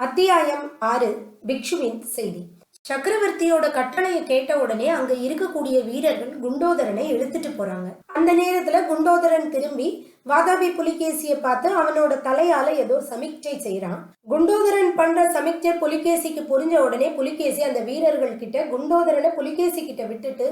அத்தியாயம் ஆறு பிக்ஷுவின் செய்தி. சக்கரவர்த்தியோட கட்டளையை கேட்ட உடனே அங்க இருக்கக்கூடிய வீரர்கள் குண்டோதரனை இழுத்துட்டு போறாங்க. அந்த நேரத்துல குண்டோதரன் திரும்பி வாதாபி புலிகேசிய பார்த்து அவனோட தலையால ஏதோ சமிக்சை செய்யறான் குண்டோதரன் பண்ற சமிக்சை புலிகேசிக்கு புரிஞ்ச உடனே புலிகேசி அந்த வீரர்கள் கிட்ட குண்டோதரனை புலிகேசி கிட்ட விட்டுட்டு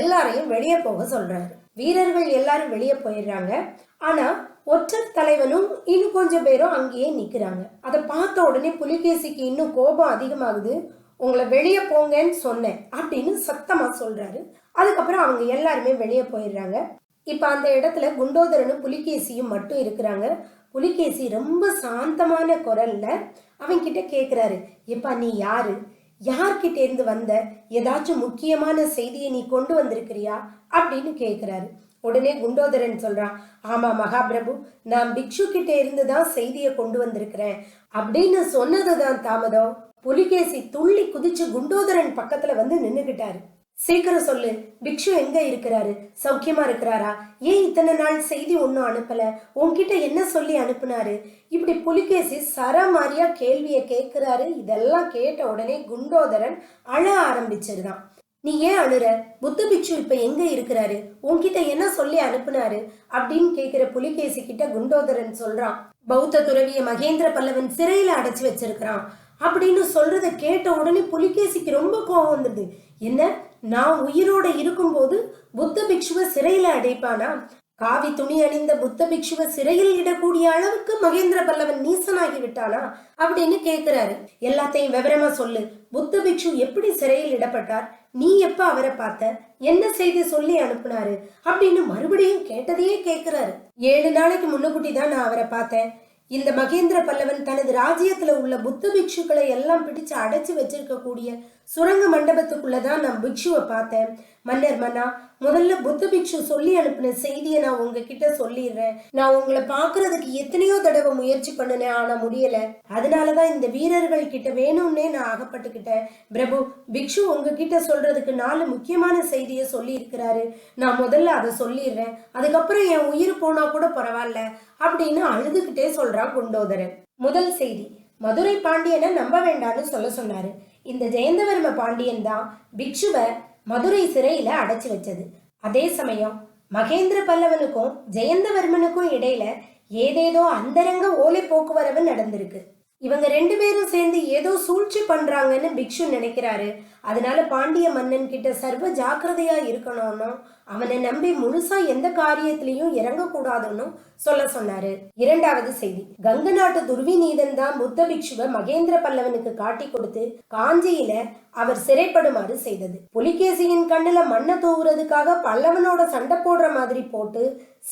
எல்லாரையும் வெளியே போக சொல்றாரு. வீரர்கள் எல்லாரும் வெளியே போயிடுறாங்க. ஆனா ஒற்றர் தலைவனும் இன்னும் கொஞ்சம் பேரும் அங்கேயே நிற்கிறாங்க அதை பார்த்த உடனே புலிகேசிக்கு இன்னும் கோபம் அதிகமாகுது. உங்களை வெளியே போங்கன்னு சொன்னேன் அப்படின்னு சத்தமா சொல்றாரு. அதுக்கப்புறம் அவங்க எல்லாருமே வெளியே போயிடுறாங்க. இப்ப அந்த இடத்துல குண்டோதரனும் புலிகேசியும் மட்டும் இருக்கிறாங்க. புலிகேசி ரொம்ப சாந்தமான குரல்ல அவங்க கிட்ட கேக்குறாரு. எப்பா நீ யாரு? யார்கிட்ட இருந்து வந்த? ஏதாச்சும் முக்கியமான செய்தியை நீ கொண்டு வந்திருக்கிறியா? அப்படின்னு கேக்குறாரு. உடனே குண்டோதரன் சொல்றான் ஆமா மகாபிரபு நான் பிக்ஷு கிட்ட இருந்து தான் செய்தியை கொண்டு வந்திருக்கிறேன். அப்படின்னு சொன்னது தான் தாமதம். புலிகேசி துள்ளி குதிச்சு குண்டோதரன் பக்கத்துல வந்து நின்னுகிட்டாரு. சீக்கிரம் சொல்லு பிக்ஷு எங்க இருக்கிறாரு? சௌக்கியமா இருக்கிறாரா? ஏன் இத்தனை நாள் செய்தி ஒன்னும் அனுப்பல? உன்கிட்ட என்ன சொல்லி அனுப்புனாரு? இப்படி புலிகேசி சரமாரியா கேள்விய கேட்கிறாரு. இதெல்லாம் கேட்ட உடனே குண்டோதரன் அழ ஆரம்பிச்சிருதான் நீ ஏன் அழுற? புத்த பிக்ஷு இப்ப எங்க இருக்கிறாரு? உன்கிட்ட என்ன சொல்லி அனுப்புனாரு? அப்படின்னு கேக்குற புலிகேசி கிட்ட குண்டோதரன் சொல்றான். பௌத்த துறவிய மகேந்திர பல்லவன் சிறையில அடைச்சு வச்சிருக்கிறான். அப்படின்னு சொல்றத கேட்ட உடனே புலிகேசிக்கு ரொம்ப கோபம் வந்தது. என்ன? நான் உயிரோட இருக்கும்போது புத்த பிக்ஷுவ சிறையில அடைப்பானா? காவி துணி அணிந்த புத்த பிக்ஷுவ சிறையில் இடக்கூடிய அளவுக்கு மகேந்திர பல்லவன் நீசனாகி விட்டானா? அப்படின்னு கேக்குறாரு. எல்லாத்தையும் விவரமா சொல்லு. புத்த பிக்ஷு எப்படி சிறையில் இடப்பட்டார்? நீ எப்ப அவரை பார்த்த? என்ன செய்தி சொல்லி அனுப்புனாரு? அப்படின்னு மறுபடியும் கேட்டதையே கேக்குறாரு. ஏழு நாளைக்கு முன்னுக்குட்டி தான் நான் அவரை பார்த்தேன். இந்த மகேந்திர பல்லவன் தனது ராஜ்யத்துல உள்ள புத்த பிக்ஷுக்களை எல்லாம் பிடிச்சு அடைச்சு வச்சிருக்கக்கூடிய சுரங்க மண்டபத்துக்குள்ளதான் நான் பிக்ஷுவை பார்த்தேன். மன்னர் மன்னா முதல்ல புத்த பிக்ஷு சொல்லி அனுப்பின செய்தியை நான் உங்ககிட்ட சொல்லிடுறேன். நான் உங்களை பாக்குறதுக்கு எத்தனையோ தடவை முயற்சி பண்ணினேன் ஆனா முடியல. அதனாலதான் இந்த வீரர்கள் கிட்ட வேணும்னே நான் அகப்பட்டுக்கிட்டேன். பிரபு பிக்ஷு உங்ககிட்ட சொல்றதுக்கு நாலு முக்கியமான செய்தியை சொல்லி இருக்கிறாரு நான் முதல்ல அதை சொல்லிடுறேன். அதுக்கப்புறம் என் உயிர் போனா கூட பரவாயில்ல. அப்படின்னு அழுதுகிட்டே சொல்றான் குண்டோதரன். முதல் செய்தி மதுரை பாண்டியனை நம்ப வேண்டாம்னு சொல்ல சொன்னாரு. இந்த ஜெயந்தவர்ம பாண்டியன் தான் பிக்ஷுவை மதுரை சிறையில அடைச்சு வச்சது. அதே சமயம் மகேந்திர பல்லவனுக்கும் ஜெயந்தவர்மனுக்கும் இடையில ஏதேதோ அந்தரங்க ஓலை போக்குவரவு நடந்திருக்கு. இவங்க ரெண்டு பேரும் சேர்ந்து ஏதோ சூழ்ச்சி பண்றாங்கன்னு பிக்ஷு நினைக்கிறாரு. அதனால பாண்டிய மன்னன் கிட்ட சர்வ ஜாக்கிரதையா இருக்கணும்னு அவனை நம்பி முழுசா எந்த காரியத்திலையும் இறங்கக்கூடாதுன்னு சொல்ல சொன்னாரு. இரண்டாவது செய்தி கங்க நாட்டு துர்விநீதன் தான் புத்த பிக்ஷுவை மகேந்திர பல்லவனுக்கு காட்டி கொடுத்து காஞ்சியில அவர் சிறைப்படுமாறு செய்தது. புலிகேசியின் கண்ணுல மண்ணை தூவுறதுக்காக பல்லவனோட சண்டை போடுற மாதிரி போட்டு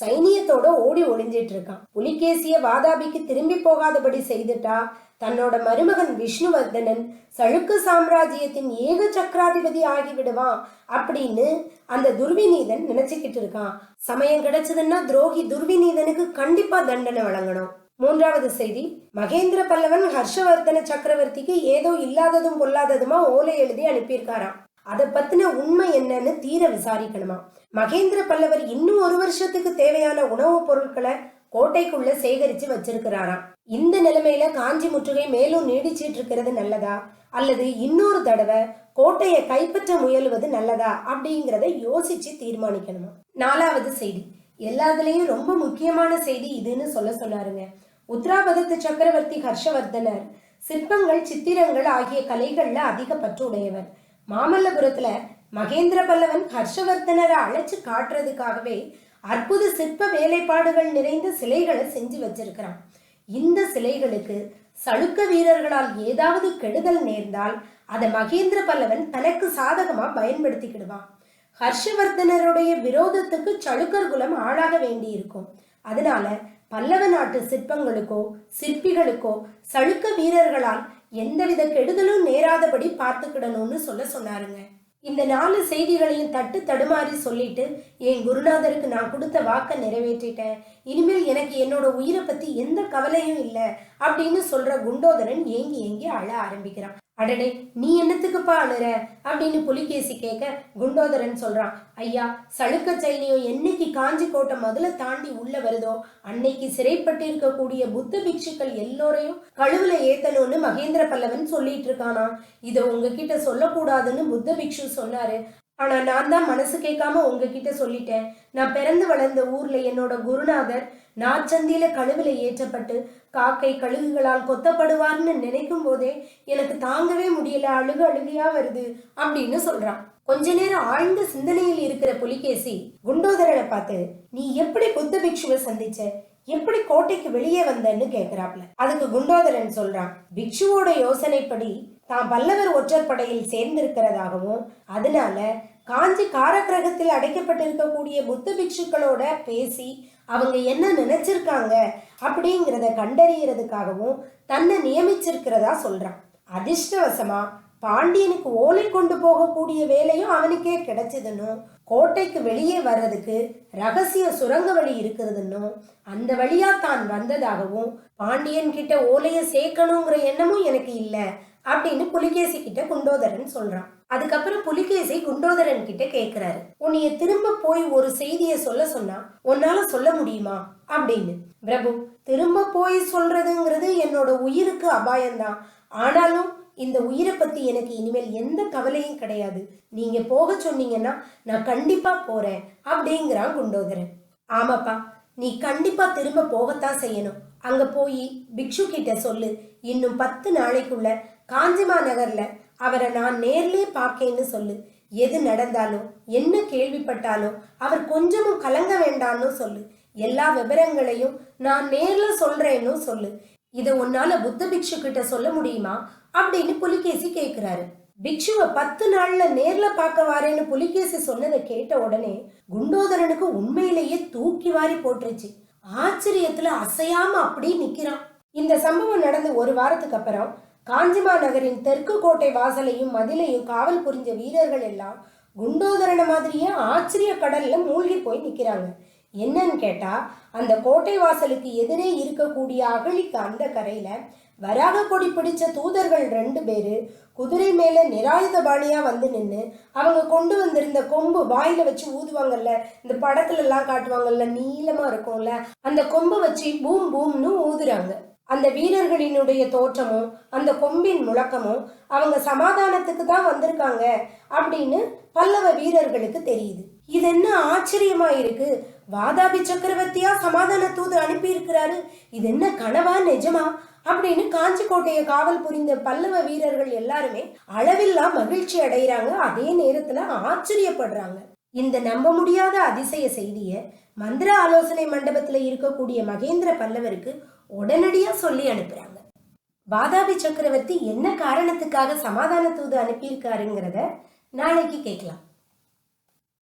சைனியத்தோட ஓடி ஒளிஞ்சிட்டு இருக்கான். புலிகேசிய வாதாபிக்கு திரும்பி போகாதபடி செய்துட்டா தன்னோட மருமகன் விஷ்ணுவர்தனன் சழுக்கு சாம்ராஜ்யத்தின் ஏக சக்கராதிபதி ஆகிவிடுவான் அப்படின்னு அந்த துர்விநீதன் நினைச்சுக்கிட்டு இருக்கான். சமயம் கிடைச்சதுன்னா துரோகி துர்விநீதனுக்கு கண்டிப்பா தண்டனை வழங்கணும். மூன்றாவது செய்தி மகேந்திர பல்லவன் ஹர்ஷவர்தன சக்கரவர்த்திக்கு ஏதோ இல்லாததும் பொல்லாததுமா ஓலை எழுதி அனுப்பியிருக்காராம். அதை பத்தின உண்மை என்னன்னு தீர விசாரிக்கணுமா? மகேந்திர பல்லவர் இன்னும் ஒரு வருஷத்துக்கு தேவையான உணவுப் பொருட்களை கோட்டைக்குள்ள சேகரிச்சு வச்சிருக்கிறாராம். இந்த நிலைமையில காஞ்சி முற்றுகை மேலும் நீடிச்சிட்டு இருக்கிறது நல்லதா? அல்லது இன்னொரு தடவை கோட்டையை கைப்பற்ற முயலுவது நல்லதா? அப்படிங்கிறத யோசிச்சு தீர்மானிக்கணுமா? நாலாவது செய்தி. எல்லாத்துலேயும் ரொம்ப முக்கியமான செய்தி இதுன்னு சொல்ல சொன்னாருங்க. உத்ராபதத்து சக்கரவர்த்தி ஹர்ஷவர்தனர் சிற்பங்கள் சித்திரங்கள் ஆகிய கலைகள்ல அதிக பற்று உடையவர் மாமல்லபுரத்துல மகேந்திர பல்லவன் ஹர்ஷவர்தனரை அழைச்சு காட்டுறதுக்காகவே அற்புத சிற்ப வேலைப்பாடுகள் நிறைந்த சிலைகளை செஞ்சு வச்சிருக்கிறான். இந்த சிலைகளுக்கு சளுக்க வீரர்களால் ஏதாவது கெடுதல் நேர்ந்தால் அதை மகேந்திர பல்லவன் தனக்கு சாதகமா பயன்படுத்திக்கிடுவான். ஹர்ஷவர்தனருடைய விரோதத்துக்கு சளுக்கர் குலம் ஆளாக வேண்டியிருக்கும். அதனால பல்லவ நாட்டு சிற்பங்களுக்கோ சிற்பிகளுக்கோ சளுக்க வீரர்களால் எந்தவித கெடுதலும் நேராதபடி பார்த்துக்கிடணும்னு சொல்ல சொன்னாருங்க. இந்த நாலு செய்திகளையும் தட்டு தடுமாறி சொல்லிட்டு என் குருநாதருக்கு நான் கொடுத்த வாக்கை நிறைவேற்றிட்டேன். இனிமேல் எனக்கு என்னோட உயிரை பத்தி எந்த கவலையும் இல்லை. அப்படின்னு சொல்ற குண்டோதரன் ஏங்கி ஏங்கி அழ ஆரம்பிக்கிறான். அடடே நீ என்னத்துக்குப்பா அழுற? அப்படின்னு புலிகேசி கேட்க குண்டோதரன் சொல்றான் ஐயா சளுக்க சைனியம் என்னைக்கு காஞ்சி கோட்டை முதல்ல தாண்டி உள்ள வருதோ அன்னைக்கு சிறைப்பட்டிருக்கக்கூடிய புத்த பிக்ஷுக்கள் எல்லோரையும் கழுவுல ஏத்தணும்னு மகேந்திர பல்லவன் சொல்லிட்டு இருக்கானா இதை உங்ககிட்ட சொல்லக்கூடாதுன்னு புத்த பிக்ஷு சொன்னாரு. ஆனால் நான் தான் மனசு கேட்காம உங்ககிட்ட சொல்லிட்டேன். நான் பிறந்து வளர்ந்த ஊர்ல என்னோட குருநாதர் நாச்சந்தியில கழுவில ஏற்றப்பட்டு காக்கை கழுகுகளால் கொத்தப்படுவார்னு நினைக்கும் போதே எனக்கு தாங்கவே முடியல அழுகு அழுகையா வருது அப்படின்னு சொல்றான். கொஞ்ச நேரம் ஆழ்ந்த சிந்தனையில் இருக்கிற புலிகேசி குண்டோதரனை பார்த்து நீ எப்படி புத்த பிக்ஷுவை சந்திச்ச? எப்படி கோட்டைக்கு வெளியே வந்தன்னு கேக்குறாப்ல. அதுக்கு குண்டோதரன் சொல்றான் பிக்ஷுவோட யோசனைப்படி தான் பல்லவர் ஒற்றற்படையில் சேர்ந்திருக்கிறதாகவும் அதனால காஞ்சி காரக்கிரகத்தில் அடைக்கப்பட்டிருக்கக்கூடிய புத்த பிக்ஷுக்களோட பேசி அவங்க என்ன நினைச்சிருக்காங்க அப்படிங்கிறத கண்டறியறதுக்காகவும் தன்னை நியமிச்சிருக்கிறதா சொல்றான். அதிர்ஷ்டவசமா பாண்டியனுக்கு ஓலை கொண்டு போகக்கூடிய வேலையும் அவனுக்கே கிடைச்சதுன்னும் கோட்டைக்கு வெளியே வர்றதுக்கு ரகசிய சுரங்க வழி இருக்கிறதுன்னும் அந்த வழியா தான் வந்ததாகவும் பாண்டியன் கிட்ட ஓலைய சேர்க்கணுங்கிற எண்ணமும் எனக்கு இல்லை அப்படின்னு புலிகேசி கிட்ட குண்டோதரன் சொல்றான். அதுக்கப்புறம் புலிகேசி குண்டோதரன் கிட்ட கேக்குறாரு. உன்னைய திரும்ப போய் ஒரு செய்திய சொல்ல சொன்னா உன்னால சொல்ல முடியுமா? அப்படின்னு. பிரபு திரும்ப போய் சொல்றதுங்கிறது என்னோட உயிருக்கு அபாயம்தான். ஆனாலும் இந்த உயிரை பத்தி எனக்கு இனிமேல் எந்த கவலையும் கிடையாது. நீங்க போக சொன்னீங்கன்னா நான் கண்டிப்பா போறேன் அப்படிங்கிறான் குண்டோதரன். ஆமாப்பா நீ கண்டிப்பா திரும்ப போகத்தான் செய்யணும். அங்க போய் பிக்ஷு கிட்ட சொல்லு. இன்னும் பத்து நாளைக்குள்ள காஞ்சிமா நகர்ல அவரை நான் நேர்லே பார்க்கேன்னு சொல்லு. எது நடந்தாலும் என்ன கேள்விப்பட்டாலும் அவர் கொஞ்சமும் கலங்க வேண்டான்னு சொல்லு. எல்லா விவரங்களையும் நான் நேர்ல சொல்றேன்னு சொல்லு. இதை உன்னால புத்த பிக்ஷு கிட்ட சொல்ல முடியுமா? அப்படின்னு புலிகேசி கேட்கிறாரு பிக்ஷுவை பத்து நாள்ல நேர்ல பார்க்க வாரேன்னு புலிகேசி சொன்னதை கேட்ட உடனே குண்டோதரனுக்கு உண்மையிலேயே தூக்கி வாரி போட்டுருச்சு. ஆச்சரியத்துல அசையாம அப்படியே நிக்கிறான். இந்த சம்பவம் நடந்து ஒரு வாரத்துக்கு அப்புறம் காஞ்சிமா நகரின் தெற்கு கோட்டை வாசலையும் மதிலையும் காவல் புரிஞ்ச வீரர்கள் எல்லாம் குண்டோதரன மாதிரியே ஆச்சரிய கடல்ல மூழ்கி போய் நிக்கிறாங்க. என்னன்னு கேட்டா அந்த கோட்டை வாசலுக்கு எதிரே இருக்கக்கூடிய அகழிக்கு அந்த கரையில வராக கொடி பிடிச்ச தூதர்கள் ரெண்டு பேரு குதிரை மேல நிராயுத பாணியா வந்து நின்று அவங்க கொண்டு வந்திருந்த கொம்பு வாயில வச்சு ஊதுவாங்கல்ல இந்த படத்துல எல்லாம் காட்டுவாங்கல்ல நீளமா இருக்கும்ல அந்த கொம்பை வச்சு பூம் பூம்னு ஊதுறாங்க. அந்த வீரர்களினுடைய தோற்றமும் அந்த கொம்பின் முழக்கமும் அவங்க சமாதானத்துக்கு தான் வந்திருக்காங்க அப்படின்னு பல்லவ வீரர்களுக்கு தெரியுது. இது என்ன ஆச்சரியமா இருக்கு? வாதாபி சக்கரவர்த்தியா சமாதான தூது அனுப்பி இருக்கிறாரு இது என்ன கனவா நிஜமா? அப்படின்னு காஞ்சிக்கோட்டையை காவல் புரிந்த பல்லவ வீரர்கள் எல்லாருமே அளவில்லா மகிழ்ச்சி அடைகிறாங்க அதே நேரத்துல ஆச்சரியப்படுறாங்க. இந்த நம்ப முடியாத அதிசய செய்திய மந்திர ஆலோசனை மண்டபத்துல இருக்கக்கூடிய மகேந்திர பல்லவருக்கு உடனடியாக சொல்லி அனுப்புறாங்க. வாதாபி சக்கரவர்த்தி என்ன காரணத்துக்காக சமாதான தூது அனுப்பியிருக்காருங்கிறத நாளைக்கு கேட்கலாம்.